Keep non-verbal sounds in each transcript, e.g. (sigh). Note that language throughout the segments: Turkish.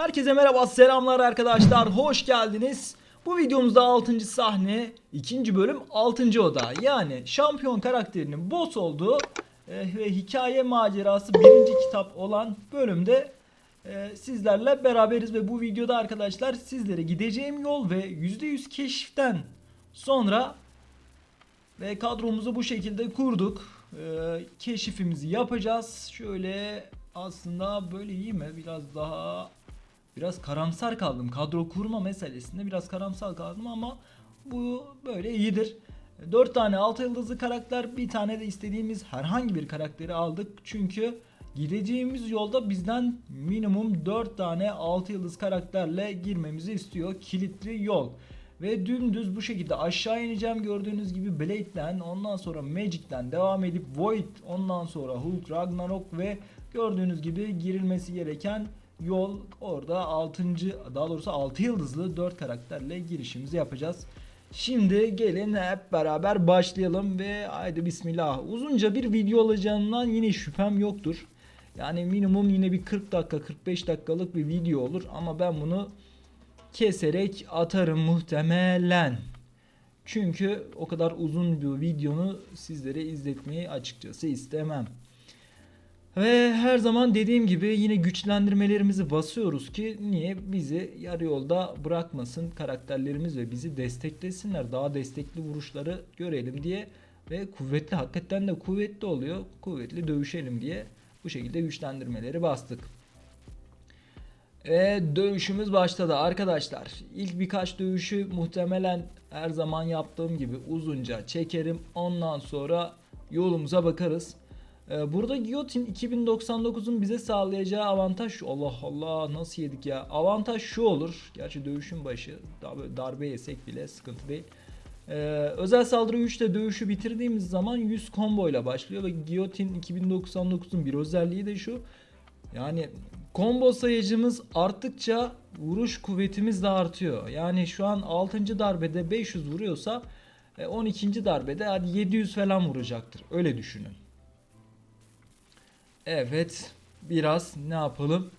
Herkese merhaba selamlar arkadaşlar hoş geldiniz. Bu videomuzda 6. sahne 2. bölüm 6. oda yani şampiyon karakterinin boss olduğu e, ve hikaye macerası 1. kitap olan bölümde e, sizlerle beraberiz ve bu videoda arkadaşlar sizlere gideceğim yol ve %100 keşiften sonra ve kadromuzu bu şekilde kurduk. E, keşifimizi yapacağız. Şöyle aslında böyle iyi mi? Biraz daha biraz karamsar kaldım. Kadro kurma meselesinde biraz karamsar kaldım ama bu böyle iyidir. 4 tane 6 yıldızlı karakter, bir tane de istediğimiz herhangi bir karakteri aldık. Çünkü gideceğimiz yolda bizden minimum 4 tane 6 yıldız karakterle girmemizi istiyor. Kilitli yol. Ve dümdüz bu şekilde aşağı ineceğim gördüğünüz gibi Blade'den ondan sonra Magic'ten devam edip Void ondan sonra Hulk Ragnarok ve gördüğünüz gibi girilmesi gereken yol orada 6. daha doğrusu 6 yıldızlı 4 karakterle girişimizi yapacağız. Şimdi gelin hep beraber başlayalım ve haydi bismillah. Uzunca bir video olacağından yine şüphem yoktur. Yani minimum yine bir 40 dakika 45 dakikalık bir video olur ama ben bunu keserek atarım muhtemelen. Çünkü o kadar uzun bir videonu sizlere izletmeyi açıkçası istemem. Ve her zaman dediğim gibi yine güçlendirmelerimizi basıyoruz ki niye bizi yarı yolda bırakmasın karakterlerimiz ve bizi desteklesinler. Daha destekli vuruşları görelim diye ve kuvvetli hakikaten de kuvvetli oluyor. Kuvvetli dövüşelim diye bu şekilde güçlendirmeleri bastık. Ve dövüşümüz başladı arkadaşlar. İlk birkaç dövüşü muhtemelen her zaman yaptığım gibi uzunca çekerim. Ondan sonra yolumuza bakarız. Ee, Burada Guillotine 2099'un bize sağlayacağı avantaj şu. Allah Allah nasıl yedik ya. Avantaj şu olur. Gerçi dövüşün başı daha darbe yesek bile sıkıntı değil. Ee, özel saldırı 3'te dövüşü bitirdiğimiz zaman 100 combo ile başlıyor ve Guillotine 2099'un bir özelliği de şu. Yani combo sayıcımız arttıkça vuruş kuvvetimiz de artıyor. Yani şu an 6. darbede 500 vuruyorsa e, 12. darbede hadi 700 falan vuracaktır. Öyle düşünün. Evet biraz ne yapalım?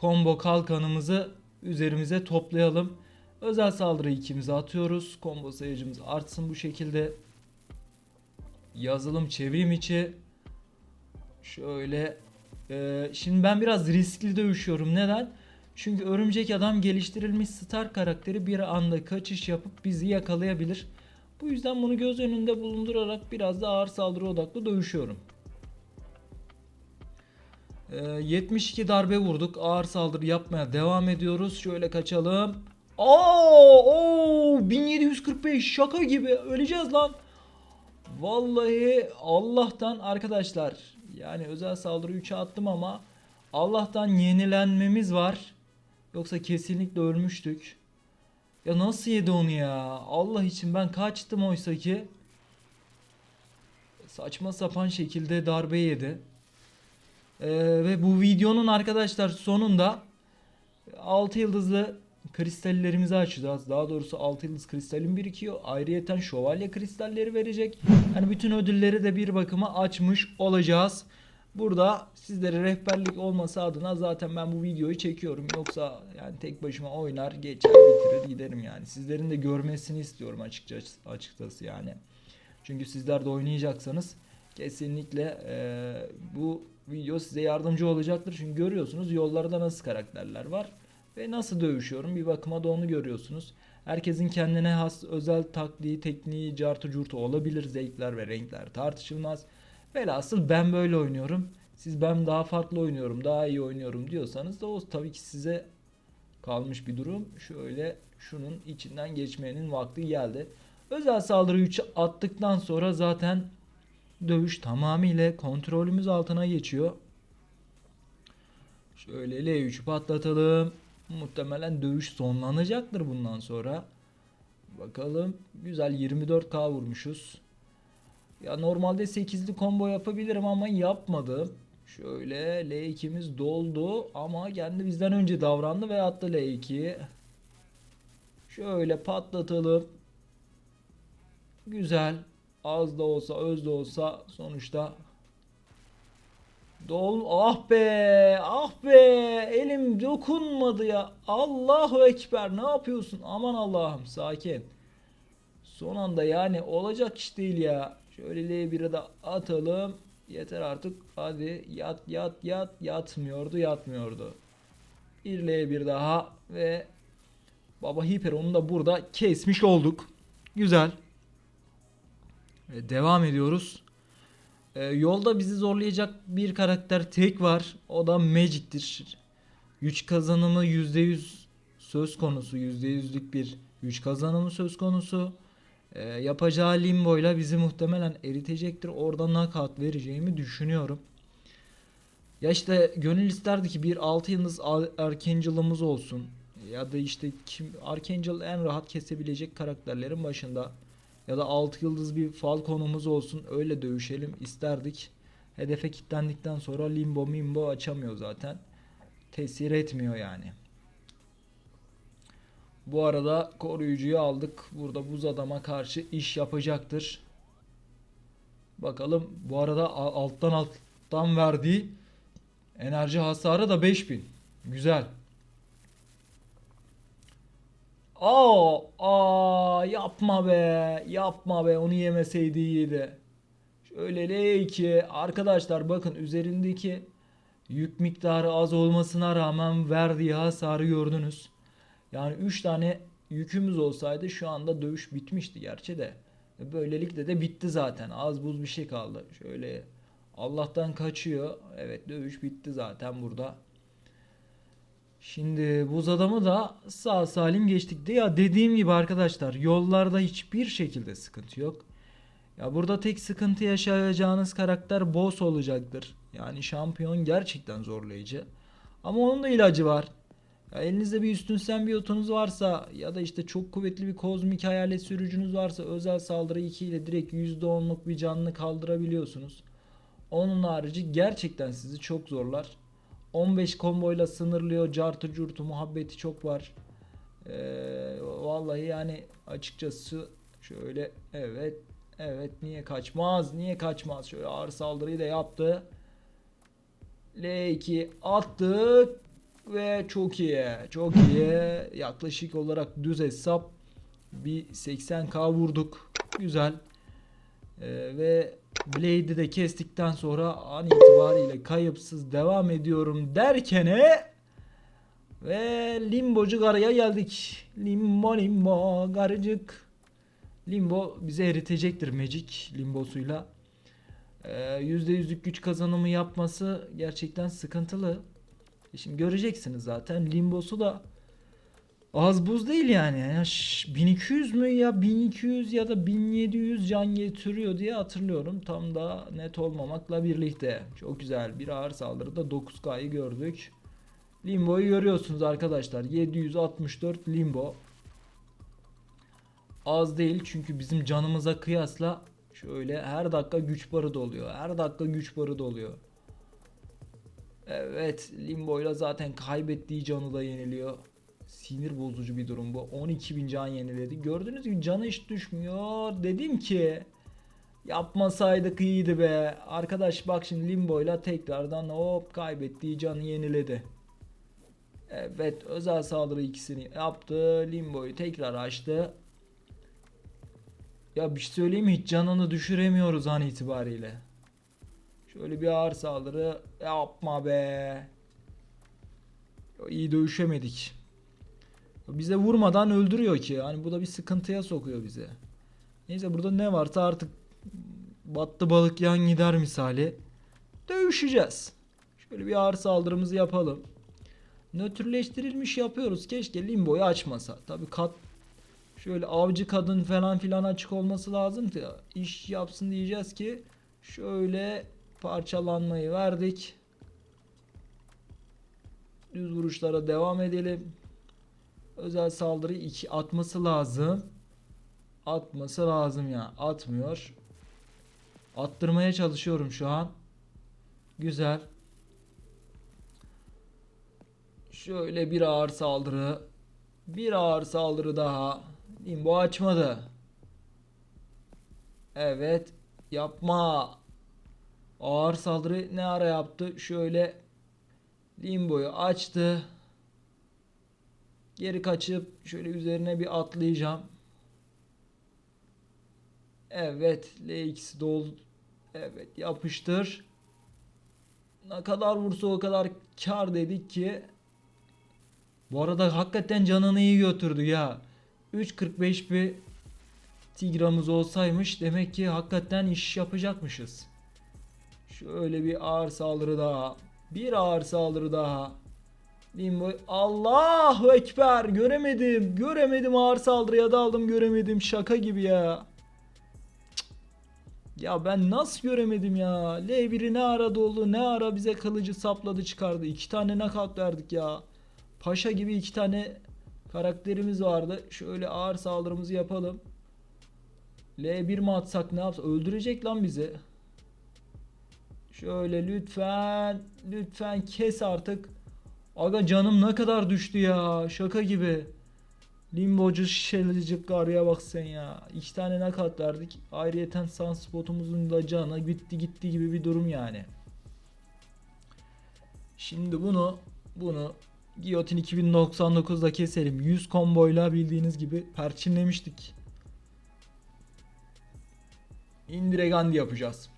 Combo kalkanımızı üzerimize toplayalım. Özel saldırı ikimize atıyoruz. Combo sayıcımız artsın bu şekilde. Yazılım çevrim içi. Şöyle. Ee, şimdi ben biraz riskli dövüşüyorum. Neden? Çünkü örümcek adam geliştirilmiş star karakteri bir anda kaçış yapıp bizi yakalayabilir. Bu yüzden bunu göz önünde bulundurarak biraz da ağır saldırı odaklı dövüşüyorum. Ee, 72 darbe vurduk. Ağır saldırı yapmaya devam ediyoruz. Şöyle kaçalım. Oo, oo 1745 şaka gibi öleceğiz lan. Vallahi Allah'tan arkadaşlar yani özel saldırı 3'e attım ama Allah'tan yenilenmemiz var. Yoksa kesinlikle ölmüştük. Ya nasıl yedi onu ya? Allah için ben kaçtım oysa ki. Saçma sapan şekilde darbe yedi. Ee, ve bu videonun arkadaşlar sonunda 6 yıldızlı kristallerimizi açacağız. Daha doğrusu 6 yıldız kristalim birikiyor. Ayrıyeten şövalye kristalleri verecek. Yani bütün ödülleri de bir bakıma açmış olacağız. Burada sizlere rehberlik olması adına zaten ben bu videoyu çekiyorum. Yoksa yani tek başıma oynar, geçer, bitirir giderim yani. Sizlerin de görmesini istiyorum açıkçası, açıkçası yani. Çünkü sizler de oynayacaksanız kesinlikle eee, bu video size yardımcı olacaktır. Çünkü görüyorsunuz yollarda nasıl karakterler var ve nasıl dövüşüyorum. Bir bakıma da onu görüyorsunuz. Herkesin kendine has özel taktiği, tekniği, cartı curtu olabilir. Zevkler ve renkler tartışılmaz. Velhasıl ben böyle oynuyorum. Siz ben daha farklı oynuyorum, daha iyi oynuyorum diyorsanız da o tabii ki size kalmış bir durum. Şöyle şunun içinden geçmenin vakti geldi. Özel saldırı 3'ü attıktan sonra zaten dövüş tamamıyla kontrolümüz altına geçiyor. Şöyle L3'ü patlatalım. Muhtemelen dövüş sonlanacaktır bundan sonra. Bakalım. Güzel 24k vurmuşuz. Ya normalde 8'li combo yapabilirim ama yapmadım. Şöyle L2'miz doldu ama kendi bizden önce davrandı ve attı L2'yi. Şöyle patlatalım. Güzel. Az da olsa öz de olsa sonuçta Dol ah be ah be. Elim dokunmadı ya. Allahu Ekber ne yapıyorsun? Aman Allah'ım sakin. Son anda yani olacak iş değil ya. Şöyle L1'e de atalım. Yeter artık. Hadi yat yat yat. Yatmıyordu yatmıyordu. Bir L1 daha ve Baba Hiper onu da burada kesmiş olduk. Güzel devam ediyoruz. Ee, yolda bizi zorlayacak bir karakter tek var. O da Magic'tir. Güç kazanımı %100 söz konusu. %100'lük bir güç kazanımı söz konusu. Ee, yapacağı limbo ile bizi muhtemelen eritecektir. Orada knockout vereceğimi düşünüyorum. Ya işte gönül isterdi ki bir 6 yıldız Ar- Archangel'ımız olsun. Ya da işte kim Archangel en rahat kesebilecek karakterlerin başında. Ya da 6 yıldız bir Falcon'umuz olsun öyle dövüşelim isterdik. Hedefe kilitlendikten sonra limbo mimbo açamıyor zaten. Tesir etmiyor yani. Bu arada koruyucuyu aldık. Burada buz adama karşı iş yapacaktır. Bakalım bu arada alttan alttan verdiği enerji hasarı da 5000. Güzel. Aa, aa yapma be. Yapma be. Onu yemeseydi iyiydi. Şöyle L2 arkadaşlar bakın üzerindeki yük miktarı az olmasına rağmen verdiği hasarı gördünüz. Yani 3 tane yükümüz olsaydı şu anda dövüş bitmişti gerçi de. Ve Böylelikle de bitti zaten. Az buz bir şey kaldı. Şöyle Allah'tan kaçıyor. Evet dövüş bitti zaten burada. Şimdi buz adamı da sağ salim geçtik de ya dediğim gibi arkadaşlar yollarda hiçbir şekilde sıkıntı yok. Ya burada tek sıkıntı yaşayacağınız karakter boss olacaktır. Yani şampiyon gerçekten zorlayıcı. Ama onun da ilacı var. Ya elinizde bir üstün sembiyotunuz varsa ya da işte çok kuvvetli bir kozmik hayalet sürücünüz varsa özel saldırı 2 ile direkt %10'luk bir canlı kaldırabiliyorsunuz. Onun harici gerçekten sizi çok zorlar. 15 komboyla sınırlıyor. Cartı curtu muhabbeti çok var. Ee, vallahi yani açıkçası şöyle evet evet niye kaçmaz niye kaçmaz şöyle ağır saldırıyı da yaptı. L2 attık ve çok iyi çok iyi yaklaşık olarak düz hesap bir 80k vurduk güzel Ee, ve Blade'i de kestikten sonra an itibariyle kayıpsız devam ediyorum derkene ve limbocu garaya geldik. Limbo limbo garıcık. Limbo bize eritecektir Magic limbosuyla. Ee, %100'lük güç kazanımı yapması gerçekten sıkıntılı. E Şimdi göreceksiniz zaten limbosu da Az buz değil yani. Ya şş, 1200 mü ya 1200 ya da 1700 can getiriyor diye hatırlıyorum. Tam da net olmamakla birlikte. Çok güzel bir ağır saldırıda 9K'yı gördük. Limbo'yu görüyorsunuz arkadaşlar. 764 limbo. Az değil çünkü bizim canımıza kıyasla şöyle her dakika güç barı doluyor. Her dakika güç barı doluyor. Evet Limbo'yla zaten kaybettiği canı da yeniliyor. Sinir bozucu bir durum bu. 12.000 can yeniledi. Gördüğünüz gibi canı hiç düşmüyor. Dedim ki yapmasaydık iyiydi be. Arkadaş bak şimdi Limbo'yla tekrardan hop kaybettiği canı yeniledi. Evet özel saldırı ikisini yaptı. Limbo'yu tekrar açtı. Ya bir şey söyleyeyim mi? Hiç canını düşüremiyoruz an itibariyle. Şöyle bir ağır saldırı yapma be. İyi dövüşemedik. Bize vurmadan öldürüyor ki. Yani bu da bir sıkıntıya sokuyor bize. Neyse burada ne varsa artık battı balık yan gider misali. Dövüşeceğiz. Şöyle bir ağır saldırımızı yapalım. Nötrleştirilmiş yapıyoruz. Keşke limboyu açmasa. Tabi kat şöyle avcı kadın falan filan açık olması lazım ki iş yapsın diyeceğiz ki şöyle parçalanmayı verdik. Düz vuruşlara devam edelim. Özel saldırı 2 atması lazım. Atması lazım ya. Atmıyor. Attırmaya çalışıyorum şu an. Güzel. Şöyle bir ağır saldırı. Bir ağır saldırı daha. Limbo açmadı. Evet. Yapma. Ağır saldırı ne ara yaptı? Şöyle Limbo'yu açtı. Geri kaçıp şöyle üzerine bir atlayacağım. Evet. L2'si dol. Evet yapıştır. Ne kadar vursa o kadar kar dedik ki. Bu arada hakikaten canını iyi götürdü ya. 3.45 bir Tigramız olsaymış demek ki hakikaten iş yapacakmışız. Şöyle bir ağır saldırı daha. Bir ağır saldırı daha. Limbo Allahu Ekber göremedim. Göremedim ağır saldırıya daldım göremedim. Şaka gibi ya. Ya ben nasıl göremedim ya? L1'i ne ara doldu ne ara bize kılıcı sapladı çıkardı. İki tane knockout verdik ya. Paşa gibi iki tane karakterimiz vardı. Şöyle ağır saldırımızı yapalım. L1 mi atsak ne yapsak? Öldürecek lan bizi. Şöyle lütfen lütfen kes artık. Aga canım ne kadar düştü ya. Şaka gibi. Limbocu şişelecek karıya bak sen ya. İki tane nakat verdik. Ayrıyeten sunspotumuzun da canı bitti gitti gibi bir durum yani. Şimdi bunu bunu Giyotin 2099'da keselim. 100 komboyla bildiğiniz gibi perçinlemiştik. Indiregandi yapacağız.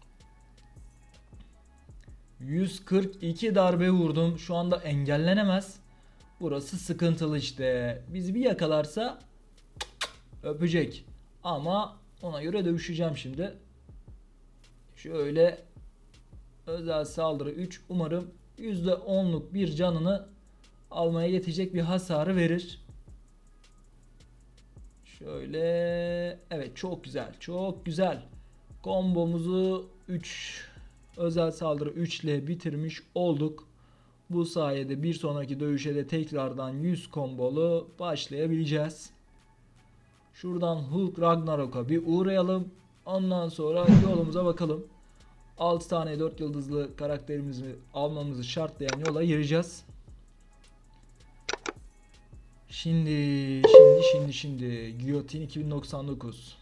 142 darbe vurdum. Şu anda engellenemez. Burası sıkıntılı işte. Bizi bir yakalarsa öpecek. Ama ona göre dövüşeceğim şimdi. Şöyle özel saldırı 3 umarım %10'luk bir canını almaya yetecek bir hasarı verir. Şöyle evet çok güzel çok güzel. Kombomuzu 3 özel saldırı 3 ile bitirmiş olduk. Bu sayede bir sonraki dövüşe de tekrardan 100 kombolu başlayabileceğiz. Şuradan Hulk Ragnarok'a bir uğrayalım. Ondan sonra yolumuza bakalım. 6 tane 4 yıldızlı karakterimizi almamızı şartlayan yola gireceğiz. Şimdi, şimdi, şimdi, şimdi. Guillotine 2099.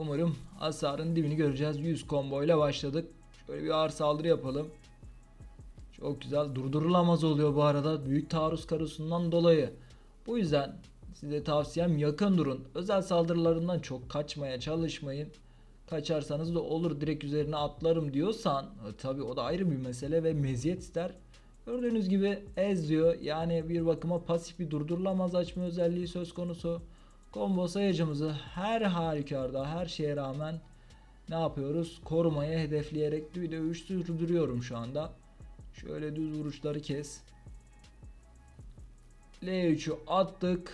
Umarım hasarın dibini göreceğiz. 100 combo ile başladık. Şöyle bir ağır saldırı yapalım. Çok güzel. Durdurulamaz oluyor bu arada. Büyük taarruz karosundan dolayı. Bu yüzden size tavsiyem yakın durun. Özel saldırılarından çok kaçmaya çalışmayın. Kaçarsanız da olur direkt üzerine atlarım diyorsan e, tabi o da ayrı bir mesele ve meziyet ister. Gördüğünüz gibi ez diyor. Yani bir bakıma pasif bir durdurulamaz açma özelliği söz konusu. Combo sayacımızı her halükarda her şeye rağmen ne yapıyoruz? Korumaya hedefleyerek bir dövüş sürdürüyorum şu anda. Şöyle düz vuruşları kes. L3'ü attık.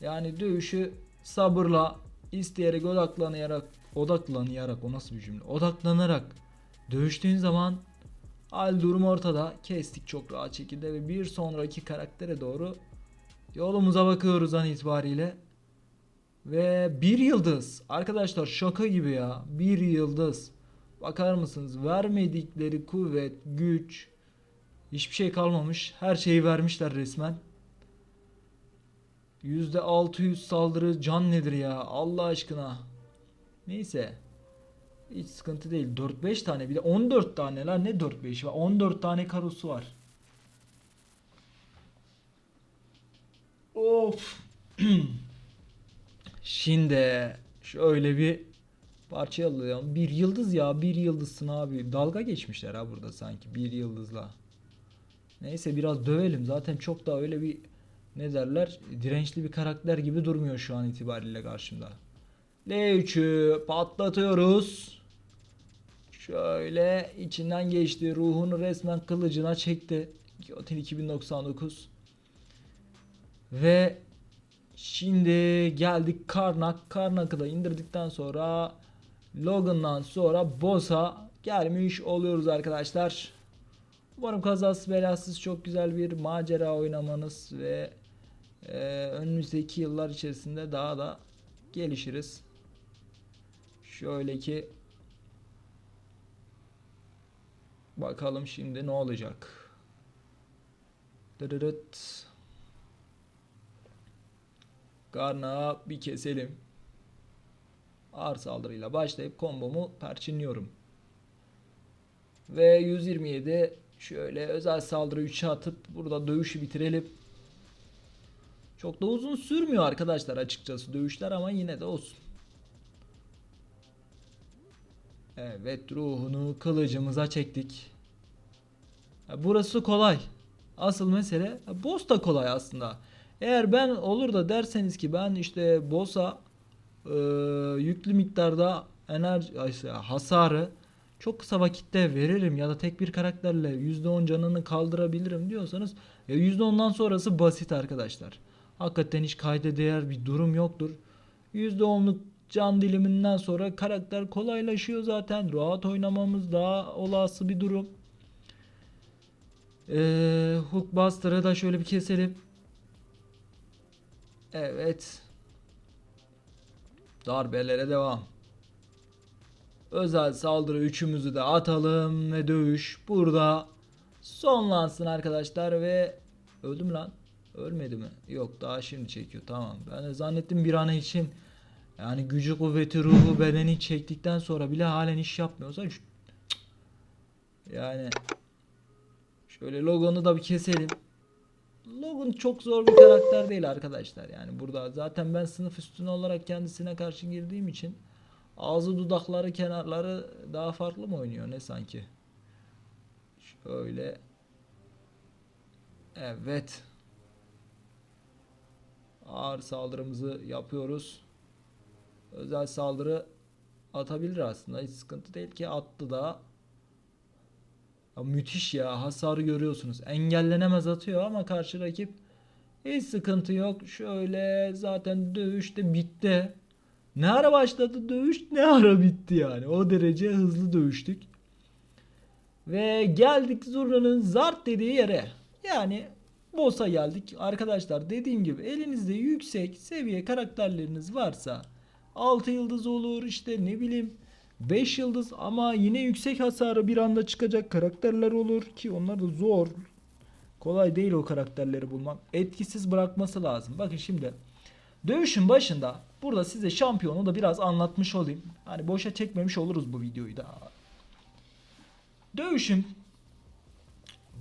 Yani dövüşü sabırla isteyerek odaklanarak odaklanarak o nasıl bir cümle? Odaklanarak dövüştüğün zaman hal durum ortada. Kestik çok rahat şekilde ve bir sonraki karaktere doğru Yolumuza bakıyoruz an itibariyle. Ve bir yıldız. Arkadaşlar şaka gibi ya. Bir yıldız. Bakar mısınız? Vermedikleri kuvvet, güç. Hiçbir şey kalmamış. Her şeyi vermişler resmen. %600 saldırı can nedir ya? Allah aşkına. Neyse. Hiç sıkıntı değil. 4-5 tane bir de 14 tane lan ne 4-5 var? 14 tane karosu var. Of. (clears throat) Şimdi şöyle bir parça alıyorum. Bir yıldız ya bir yıldızsın abi. Dalga geçmişler ha burada sanki bir yıldızla. Neyse biraz dövelim. Zaten çok da öyle bir ne derler dirençli bir karakter gibi durmuyor şu an itibariyle karşımda. L3'ü patlatıyoruz. Şöyle içinden geçti. Ruhunu resmen kılıcına çekti. Giyotin 2099. Ve şimdi geldik Karnak. Karnak'ı da indirdikten sonra Logan'dan sonra Boss'a gelmiş oluyoruz arkadaşlar. Umarım kazasız belasız çok güzel bir macera oynamanız ve e, önümüzdeki yıllar içerisinde daha da gelişiriz. Şöyle ki bakalım şimdi ne olacak. Dırırıt. Karnağı bir keselim. Ağır saldırıyla başlayıp kombomu perçinliyorum. Ve 127 şöyle özel saldırı 3'e atıp burada dövüşü bitirelim. Çok da uzun sürmüyor arkadaşlar açıkçası dövüşler ama yine de olsun. Evet ruhunu kılıcımıza çektik. Burası kolay. Asıl mesele boss da kolay aslında. Eğer ben olur da derseniz ki ben işte boss'a e, yüklü miktarda enerji hasarı çok kısa vakitte veririm ya da tek bir karakterle %10 canını kaldırabilirim diyorsanız ya %10'dan sonrası basit arkadaşlar. Hakikaten hiç kayda değer bir durum yoktur. %10'luk can diliminden sonra karakter kolaylaşıyor zaten. Rahat oynamamız daha olası bir durum. Ee, Hookbuster'ı da şöyle bir keselim. Evet. Darbelere devam. Özel saldırı üçümüzü de atalım ve dövüş burada sonlansın arkadaşlar ve öldüm lan. Ölmedi mi? Yok daha şimdi çekiyor. Tamam. Ben de zannettim bir an için yani gücü kuvveti ruhu bedeni çektikten sonra bile halen iş yapmıyorsa yani şöyle Logan'ı da bir keselim. Logan çok zor bir karakter değil arkadaşlar. Yani burada zaten ben sınıf üstüne olarak kendisine karşı girdiğim için ağzı dudakları kenarları daha farklı mı oynuyor ne sanki? Şöyle Evet. Ağır saldırımızı yapıyoruz. Özel saldırı atabilir aslında. Hiç sıkıntı değil ki attı da. Ya müthiş ya. Hasarı görüyorsunuz. Engellenemez atıyor ama karşı rakip hiç sıkıntı yok. Şöyle zaten dövüş de bitti. Ne ara başladı dövüş ne ara bitti yani. O derece hızlı dövüştük. Ve geldik Zurna'nın zart dediği yere. Yani boss'a geldik. Arkadaşlar dediğim gibi elinizde yüksek seviye karakterleriniz varsa 6 yıldız olur işte ne bileyim 5 yıldız ama yine yüksek hasarı bir anda çıkacak karakterler olur ki onlar da zor. Kolay değil o karakterleri bulmak. Etkisiz bırakması lazım. Bakın şimdi dövüşün başında burada size şampiyonu da biraz anlatmış olayım. Hani boşa çekmemiş oluruz bu videoyu da. Dövüşün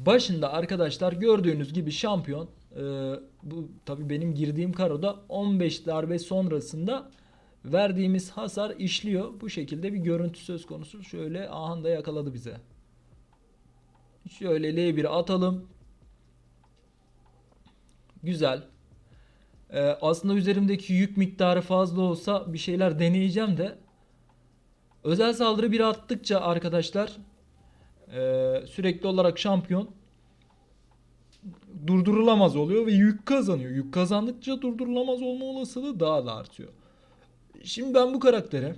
başında arkadaşlar gördüğünüz gibi şampiyon e, bu tabi benim girdiğim karoda 15 darbe sonrasında verdiğimiz hasar işliyor. Bu şekilde bir görüntü söz konusu. Şöyle ahanda yakaladı bize. Şöyle L1'e atalım. Güzel. Ee, aslında üzerimdeki yük miktarı fazla olsa bir şeyler deneyeceğim de. Özel saldırı bir attıkça arkadaşlar e, sürekli olarak şampiyon durdurulamaz oluyor ve yük kazanıyor. Yük kazandıkça durdurulamaz olma olasılığı daha da artıyor. Şimdi ben bu karaktere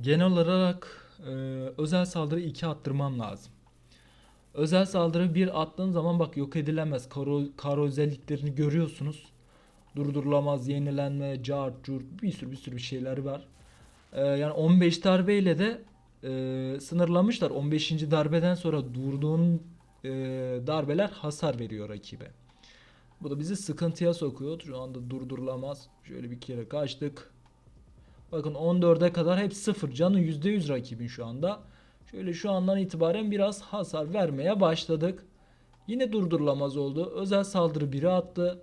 genel olarak e, özel saldırı 2 attırmam lazım. Özel saldırı bir attığın zaman bak yok edilemez. Karo, karo özelliklerini görüyorsunuz. Durdurulamaz, yenilenme, cart, curt bir sürü bir sürü bir şeyler var. E, yani 15 darbeyle de e, sınırlamışlar. 15. darbeden sonra durduğun e, darbeler hasar veriyor rakibe. Bu da bizi sıkıntıya sokuyor. Şu anda durdurulamaz. Şöyle bir kere kaçtık. Bakın 14'e kadar hep sıfır. Canı %100 rakibin şu anda. Şöyle şu andan itibaren biraz hasar vermeye başladık. Yine durdurulamaz oldu. Özel saldırı 1'e attı.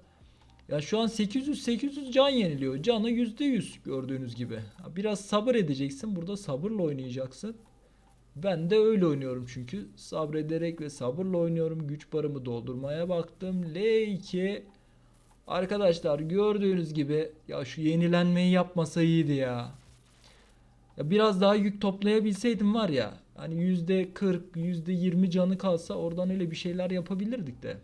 Ya şu an 800 800 can yeniliyor. Canı %100 gördüğünüz gibi. Biraz sabır edeceksin. Burada sabırla oynayacaksın. Ben de öyle oynuyorum çünkü. Sabrederek ve sabırla oynuyorum. Güç barımı doldurmaya baktım. L2 Arkadaşlar gördüğünüz gibi ya şu yenilenmeyi yapmasa iyiydi ya. Ya biraz daha yük toplayabilseydim var ya. Hani %40, %20 canı kalsa oradan öyle bir şeyler yapabilirdik de.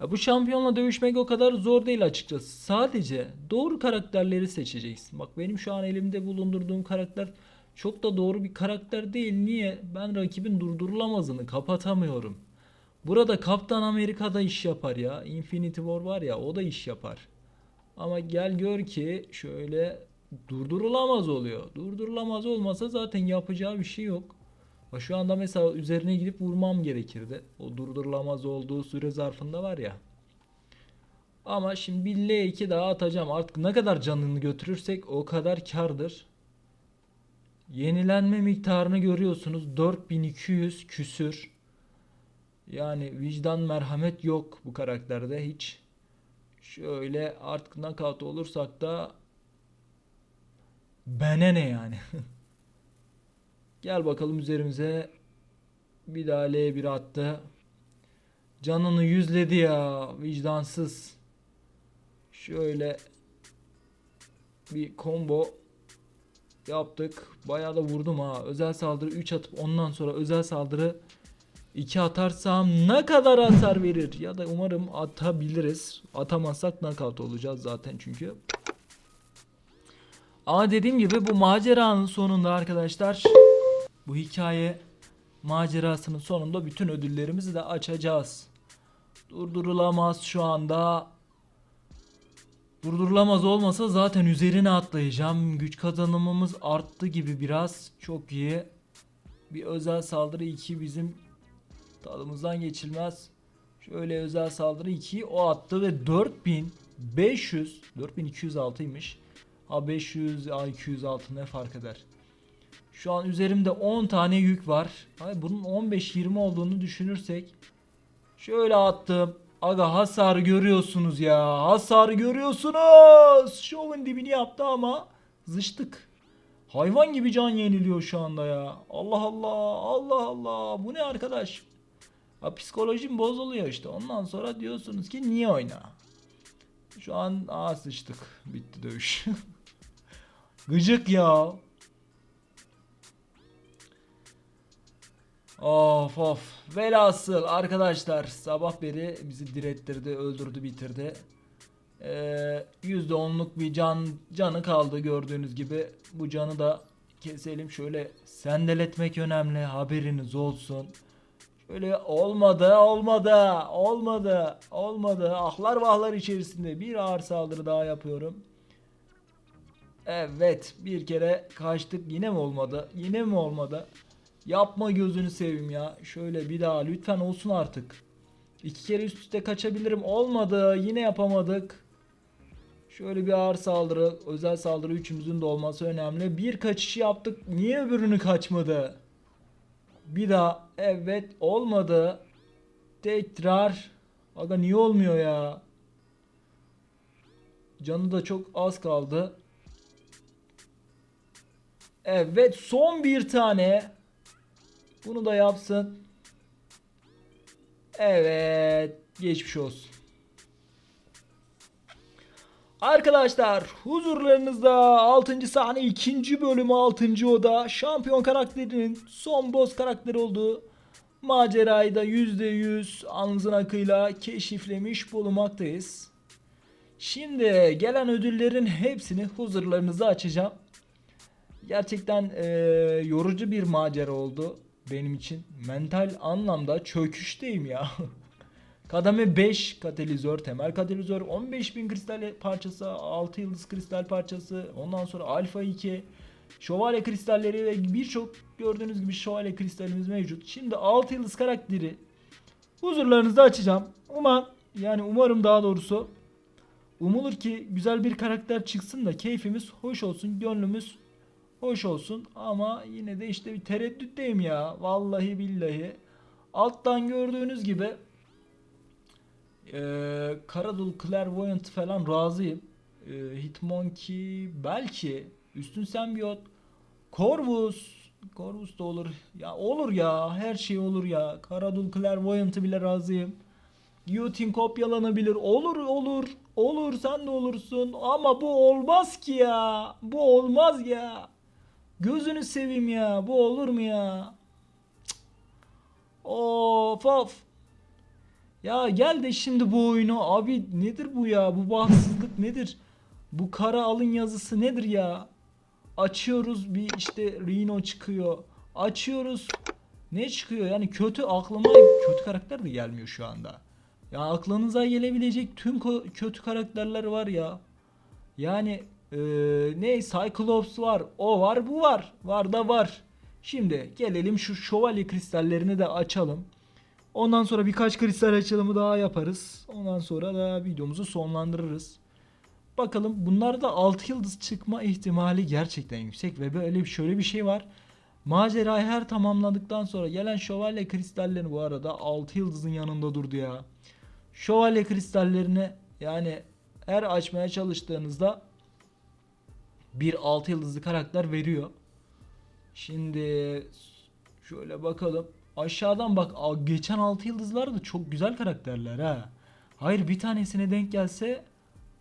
Ya bu şampiyonla dövüşmek o kadar zor değil açıkçası. Sadece doğru karakterleri seçeceksin. Bak benim şu an elimde bulundurduğum karakter çok da doğru bir karakter değil. Niye? Ben rakibin durdurulamazını kapatamıyorum. Burada Kaptan Amerika'da iş yapar ya. Infinity War var ya o da iş yapar. Ama gel gör ki şöyle durdurulamaz oluyor. Durdurulamaz olmasa zaten yapacağı bir şey yok. Şu anda mesela üzerine gidip vurmam gerekirdi. O durdurulamaz olduğu süre zarfında var ya. Ama şimdi bir L2 daha atacağım. Artık ne kadar canını götürürsek o kadar kardır. Yenilenme miktarını görüyorsunuz. 4200 küsür. Yani vicdan merhamet yok bu karakterde hiç. Şöyle artık knockout olursak da bene ne yani. (laughs) Gel bakalım üzerimize. Bir daha L1 attı. Canını yüzledi ya vicdansız. Şöyle bir combo yaptık. Bayağı da vurdum ha. Özel saldırı 3 atıp ondan sonra özel saldırı 2 atarsam ne kadar hasar verir? Ya da umarım atabiliriz. Atamazsak knockout olacağız zaten çünkü. Ama dediğim gibi bu maceranın sonunda arkadaşlar bu hikaye macerasının sonunda bütün ödüllerimizi de açacağız. Durdurulamaz şu anda. Durdurulamaz olmasa zaten üzerine atlayacağım. Güç kazanımımız arttı gibi biraz. Çok iyi. Bir özel saldırı 2 bizim tadımızdan geçilmez. Şöyle özel saldırı 2'yi o attı ve 4500 4206'ymış. Ha 500 ha 206 ne fark eder? Şu an üzerimde 10 tane yük var. Ay bunun 15-20 olduğunu düşünürsek şöyle attım. Aga hasarı görüyorsunuz ya. Hasarı görüyorsunuz. Şovun dibini yaptı ama zıştık. Hayvan gibi can yeniliyor şu anda ya. Allah Allah. Allah Allah. Bu ne arkadaş? Ha, psikolojim bozuluyor işte. Ondan sonra diyorsunuz ki niye oyna? Şu an aa sıçtık. Bitti dövüş. (laughs) Gıcık ya. Of of. Velhasıl arkadaşlar sabah beri bizi direttirdi, öldürdü, bitirdi. Ee, %10'luk bir can canı kaldı gördüğünüz gibi. Bu canı da keselim. Şöyle sendeletmek önemli. Haberiniz olsun. Şöyle olmadı, olmadı, olmadı, olmadı. Ahlar vahlar içerisinde bir ağır saldırı daha yapıyorum. Evet, bir kere kaçtık. Yine mi olmadı? Yine mi olmadı? Yapma gözünü seveyim ya. Şöyle bir daha lütfen olsun artık. İki kere üst üste kaçabilirim. Olmadı. Yine yapamadık. Şöyle bir ağır saldırı, özel saldırı üçümüzün de olması önemli. Bir kaçış yaptık. Niye öbürünü kaçmadı? Bir daha. Evet olmadı. Tekrar. Aga niye olmuyor ya? Canı da çok az kaldı. Evet son bir tane. Bunu da yapsın. Evet. Geçmiş olsun. Arkadaşlar huzurlarınızda 6. sahne 2. bölümü 6. oda şampiyon karakterinin son boss karakteri olduğu macerayı da %100 anınızın akıyla keşiflemiş bulunmaktayız. Şimdi gelen ödüllerin hepsini huzurlarınıza açacağım. Gerçekten eee, yorucu bir macera oldu benim için. Mental anlamda çöküşteyim ya. (laughs) Kademe 5 katalizör, temel katalizör, 15.000 kristal parçası, 6 yıldız kristal parçası, ondan sonra alfa 2, şövalye kristalleri ve birçok gördüğünüz gibi şövalye kristalimiz mevcut. Şimdi 6 yıldız karakteri huzurlarınızda açacağım. Umarım yani umarım daha doğrusu umulur ki güzel bir karakter çıksın da keyfimiz hoş olsun, gönlümüz hoş olsun ama yine de işte bir tereddütteyim ya. Vallahi billahi. Alttan gördüğünüz gibi eee Karadul Clairvoyant falan razıyım. Eee Hitmonkey belki Üstün Sembiyot Corvus Corvus da olur. Ya olur ya. Her şey olur ya. Karadul Clairvoyant'ı bile razıyım. Guillotine kopyalanabilir. Olur olur. Olur sen de olursun. Ama bu olmaz ki ya. Bu olmaz ya. Gözünü seveyim ya. Bu olur mu ya? Cık. Of of. Ya gel de şimdi bu oyunu abi nedir bu ya? Bu bahtsızlık nedir? Bu kara alın yazısı nedir ya? Açıyoruz bir işte Reno çıkıyor. Açıyoruz. Ne çıkıyor? Yani kötü aklıma kötü karakter de gelmiyor şu anda. Ya aklınıza gelebilecek tüm kötü karakterler var ya. Yani eee, ne Cyclops var, o var, bu var. Var da var. Şimdi gelelim şu şövalye kristallerini de açalım. Ondan sonra birkaç kristal açılımı daha yaparız. Ondan sonra da videomuzu sonlandırırız. Bakalım bunlarda da 6 yıldız çıkma ihtimali gerçekten yüksek ve böyle bir şöyle bir şey var. Macerayı her tamamladıktan sonra gelen şövalye kristallerini bu arada 6 yıldızın yanında durdu ya. Şövalye kristallerini yani her açmaya çalıştığınızda bir 6 yıldızlı karakter veriyor. Şimdi şöyle bakalım. Aşağıdan bak geçen 6 yıldızlar da çok güzel karakterler ha. Hayır bir tanesine denk gelse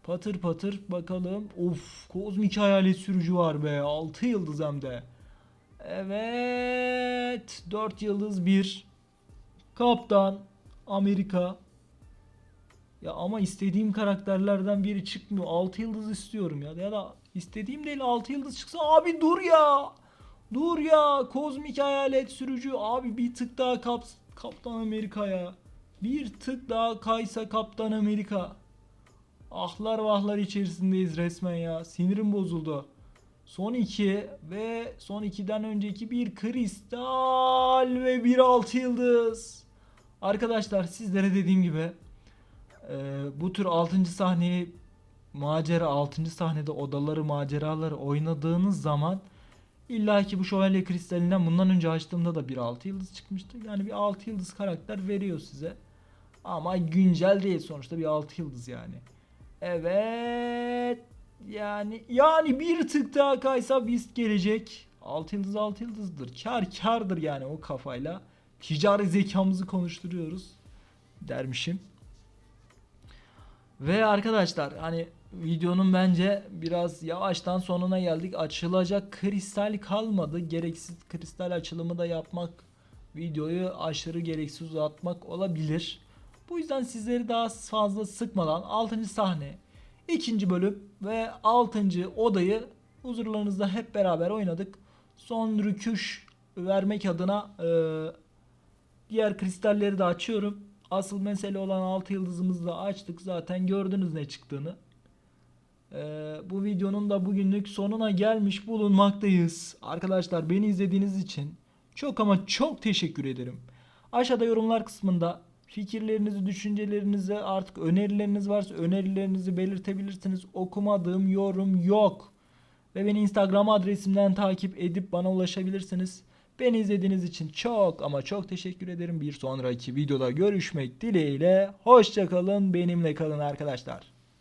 patır patır bakalım. Of kozmik hayalet sürücü var be 6 yıldız hem de. Evet 4 yıldız 1. Kaptan Amerika. Ya ama istediğim karakterlerden biri çıkmıyor. 6 yıldız istiyorum ya. Ya da istediğim değil 6 yıldız çıksa abi dur ya. Dur ya. Kozmik hayalet sürücü abi bir tık daha kap Kaptan Amerika ya. Bir tık daha kaysa Kaptan Amerika. Ahlar vahlar içerisindeyiz resmen ya. Sinirim bozuldu. Son 2 ve son 2'den önceki bir kristal ve bir 6 yıldız. Arkadaşlar sizlere dediğim gibi bu tür 6. sahneyi macera 6. sahnede odaları maceraları oynadığınız zaman illa ki bu şövalye kristalinden bundan önce açtığımda da bir 6 yıldız çıkmıştı. Yani bir 6 yıldız karakter veriyor size. Ama güncel değil sonuçta bir 6 yıldız yani. Evet. Yani yani bir tık daha kaysa Beast gelecek. 6 yıldız 6 yıldızdır. Kar kardır yani o kafayla. Ticari zekamızı konuşturuyoruz dermişim. Ve arkadaşlar hani videonun bence biraz yavaştan sonuna geldik. Açılacak kristal kalmadı. Gereksiz kristal açılımı da yapmak videoyu aşırı gereksiz uzatmak olabilir. Bu yüzden sizleri daha fazla sıkmadan 6. sahne, 2. bölüm ve 6. odayı huzurlarınızda hep beraber oynadık. Son rüküş vermek adına eee Diğer kristalleri de açıyorum. Asıl mesele olan 6 yıldızımızı da açtık. Zaten gördünüz ne çıktığını. Ee, bu videonun da bugünlük sonuna gelmiş bulunmaktayız. Arkadaşlar beni izlediğiniz için çok ama çok teşekkür ederim. Aşağıda yorumlar kısmında fikirlerinizi, düşüncelerinizi, artık önerileriniz varsa önerilerinizi belirtebilirsiniz. Okumadığım yorum yok. Ve beni Instagram adresimden takip edip bana ulaşabilirsiniz. Beni izlediğiniz için çok ama çok teşekkür ederim. Bir sonraki videoda görüşmek dileğiyle. Hoşçakalın, benimle kalın arkadaşlar.